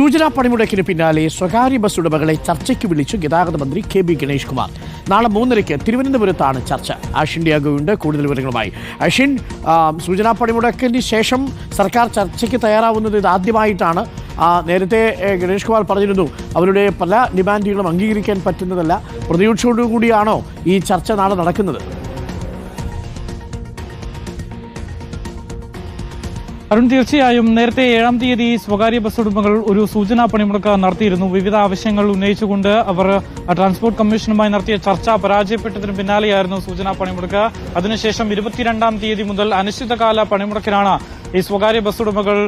സൂചനാ പണിമുടക്കിന് പിന്നാലെ സ്വകാര്യ ബസ് ഉടമകളെ ചർച്ചയ്ക്ക് വിളിച്ചു ഗതാഗത മന്ത്രി കെ ബി ഗണേഷ് കുമാർ. നാളെ മൂന്നരയ്ക്ക് തിരുവനന്തപുരത്താണ് ചർച്ച. ആഷിൻ ഡിയാഗോയുണ്ട് കൂടുതൽ വിവരങ്ങളുമായി. അഷിൻ സൂചനാ പണിമുടക്കിന് ശേഷം സർക്കാർ ചർച്ചയ്ക്ക് തയ്യാറാവുന്നത് ഇത് ആദ്യമായിട്ടാണ്. നേരത്തെ ഗണേഷ് കുമാർ പറഞ്ഞിരുന്നു അവരുടെ പല ഡിമാൻഡുകളും അംഗീകരിക്കാൻ പറ്റുന്നതല്ല. പ്രതീക്ഷയോടുകൂടിയാണോ ഈ ചർച്ച നാളെ നടക്കുന്നത്? അരുൺ തീർച്ചയായും നേരത്തെ ഏഴാം തീയതി സ്വകാര്യ ബസ് ഉടമകൾ ഒരു സൂചനാ പണിമുടക്ക് നടത്തിയിരുന്നു. വിവിധ ആവശ്യങ്ങൾ ഉന്നയിച്ചുകൊണ്ട് അവർ ട്രാൻസ്പോർട്ട് കമ്മീഷനുമായി നടത്തിയ ചർച്ച പരാജയപ്പെട്ടതിന് പിന്നാലെയായിരുന്നു സൂചനാ പണിമുടക്ക്. അതിനുശേഷം ഇരുപത്തിരണ്ടാം തീയതി മുതൽ അനിശ്ചിതകാല പണിമുടക്കിനാണ് ഈ സ്വകാര്യ ബസ് ഉടമകൾ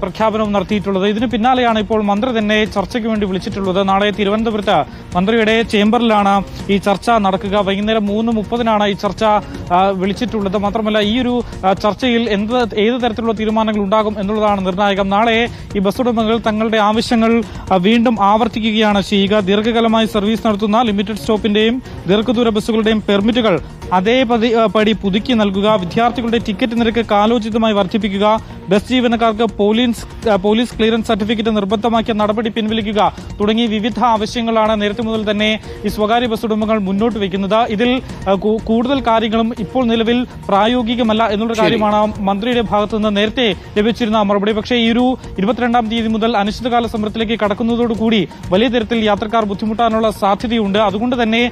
പ്രഖ്യാപനം നടത്തിയിട്ടുള്ളത്. ഇതിന് പിന്നാലെയാണ് ഇപ്പോൾ മന്ത്രി തന്നെ ചർച്ചയ്ക്ക് വേണ്ടി വിളിച്ചിട്ടുള്ളത്. നാളെ തിരുവനന്തപുരത്ത് മന്ത്രിയുടെ ചേംബറിലാണ് ഈ ചർച്ച നടക്കുക. വൈകുന്നേരം മൂന്ന് മുപ്പതിനാണ് ഈ ചർച്ച വിളിച്ചിട്ടുള്ളത്. മാത്രമല്ല ഈ ഒരു ചർച്ചയിൽ എന്ത് ഏത് തരത്തിലുള്ള തീരുമാനങ്ങൾ ഉണ്ടാകും എന്നുള്ളതാണ് നിർണായകം. നാളെ ഈ ബസ് ഉടമകൾ തങ്ങളുടെ ആവശ്യങ്ങൾ വീണ്ടും ആവർത്തിക്കുകയാണ് ചെയ്യുക. ദീർഘകാലമായി സർവീസ് നടത്തുന്ന ലിമിറ്റഡ് സ്റ്റോപ്പിന്റെയും ദീർഘദൂര ബസ്സുകളുടെയും പെർമിറ്റുകൾ അതേ പതി ആ, പടി പുതുക്കി നൽകുക. വിദ്യാർത്ഥികളുടെ ടിക്കറ്റ് നിരക്ക് കാലോചിതമായി വർദ്ധിപ്പിക്കുക. ബസ് ജീവനക്കാർക്ക് പോലീസ് പോലീസ് ക്ലിയറൻസ് സർട്ടിഫിക്കറ്റ് നിർബന്ധമാക്കിയ നടപടി പിൻവലിക്കുക തുടങ്ങി വിവിധ ആവശ്യങ്ങളാണ് നേരത്തെ മുതൽ തന്നെ ഈ സ്വകാര്യ ബസ് ഉടമകൾ മുന്നോട്ട് വയ്ക്കുന്നത്. ഇതിൽ കൂടുതൽ കാര്യങ്ങളും ഇപ്പോൾ നിലവിൽ പ്രായോഗികമല്ല എന്നുള്ള കാര്യമാണ് മന്ത്രിയുടെ ഭാഗത്തു നിന്ന് നേരത്തെ ലഭിച്ചിരുന്ന മറുപടി. പക്ഷേ ഈ ഒരു ഇരുപത്തിരണ്ടാം തീയതി മുതൽ അനിശ്ചിതകാല സമരത്തിലേക്ക് കടക്കുന്നതോടുകൂടി വലിയ തരത്തിൽ യാത്രക്കാർ ബുദ്ധിമുട്ടാനുള്ള സാധ്യതയുണ്ട്. അതുകൊണ്ട് തന്നെ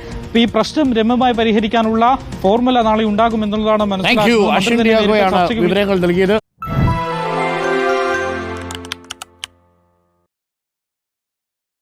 ഈ പ്രശ്നം രമ്യമായി പരിഹരിക്കാനുള്ള ഫോർമുല നാളെ ഉണ്ടാകും എന്നുള്ളതാണ് താങ്ക് യു മനസ്സിലാക്കുന്നത് വിവരങ്ങൾ നൽകിയത്.